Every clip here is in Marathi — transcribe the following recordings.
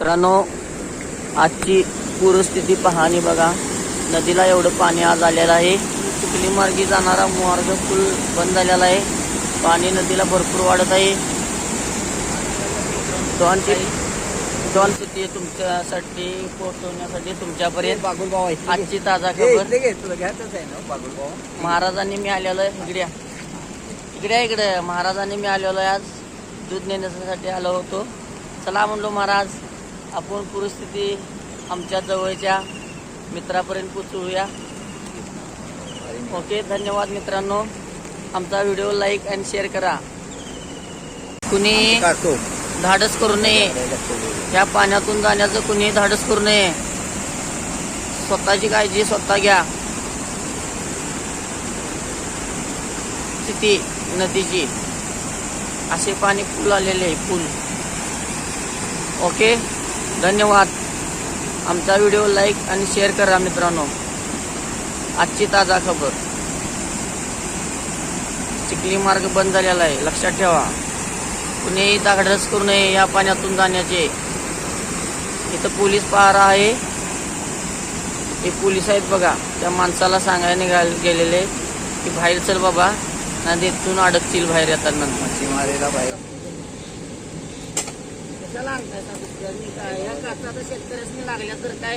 मित्रांनो आजची पूरस्थिती पाहणी बघा. नदीला एवढं पाणी आज आलेलं आहे. चिखली मार्गी जाणारा मार्ग पूल बंद झालेला आहे. पाणी नदीला भरपूर वाढत आहे. डॉन सिटी तुमच्यासाठी? पोहोचवण्यासाठी तुमच्यापर्यंत. आजची ताजा खबर. महाराजांनी मी आलेलो आहे. इकडे या. इकडे. महाराजांनी मी आलेलो आहे आज. दूध नेण्यासाठी आलो होतो. चला म्हणलो महाराज. आपण परिस्थिती आमच्या जवळच्या मित्रापर्यंत पोचवूया ओके धन्यवाद मित्रांनो. आमचा व्हिडिओ लाईक आणि शेअर करा. कुणी धाडस करू नये. या पाण्यातून जाण्याचं कुणी धाडस करू नये. स्वतःची काळजी स्वतः घ्या. स्थिती नदीची. असे पाणी पूल आलेले आहे पूल ओके? धन्यवाद. आमचा व्हिडिओ लाईक आणि शेअर करा मित्रांनो. आजची ताजा खबर. चिखली मार्ग बंद झालेला आहे. लक्षात ठेवा. कुणीही धाडस करू नये या पाण्यातून जाण्याचे. इथं पोलीस पहारा आहे. हे पोलीस आहेत बघा. त्या माणसाला सांगायला निघाल गेलेले की बाहेर चल बाबा. नदीतून अडकतील बाहेर येताना. मच्छीमारीला बाहेर. शेतकऱ्यांनी लागल्या तर काय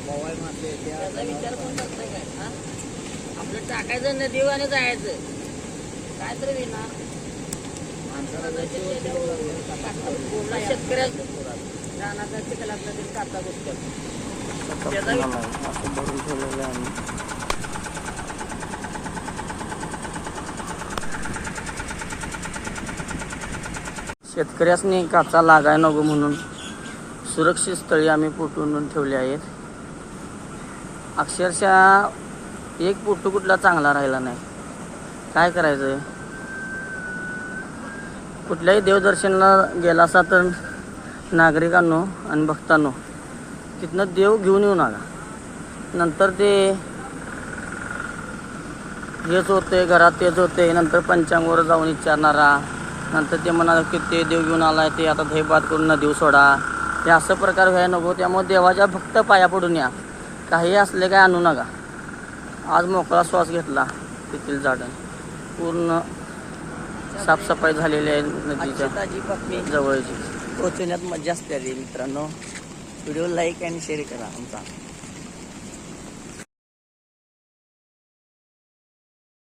मोबाईल मारले त्याचा विचार कोण करतोय काय हा? आपलं टाकायचं नदीवर आणि जायचं काय तर विना शेतकऱ्या रानाचा चिखल आपल्या तरी काटा बसतो भरून ठेवलेलं आहे शेतकऱ्यासनी काचा लागाय नको म्हणून सुरक्षित स्थळी आम्ही पोटवून ठेवले आहेत. अक्षरशः एक पोटू कुठला चांगला राहिला नाही. काय करायचं कुठल्याही देवदर्शनाला गेला असा तर नागरिकांनो आणि भक्तांनो तिथनं देव घेऊन येऊ नका. नंतर ते हेच होते घरात तेच होते नंतर पंचांगवर जाऊन विचारणारा नंतर ते म्हणाल की ते देव घेऊन आलाय ते आता दहीपात करून नदीव सोडा. हे असं प्रकार व्हायला नको त्यामुळे देवाच्या भक्त पाया पडून या. काही असले काय आणू नका. आज मोकळा श्वास घेतला तेथील झाडं. पूर्ण साफसफाई झालेली आहे नदीच्या जवळची. पोहोचवण्यात मजा असते आली मित्रांनो. व्हिडिओ लाईक आणि शेअर करा आमचा.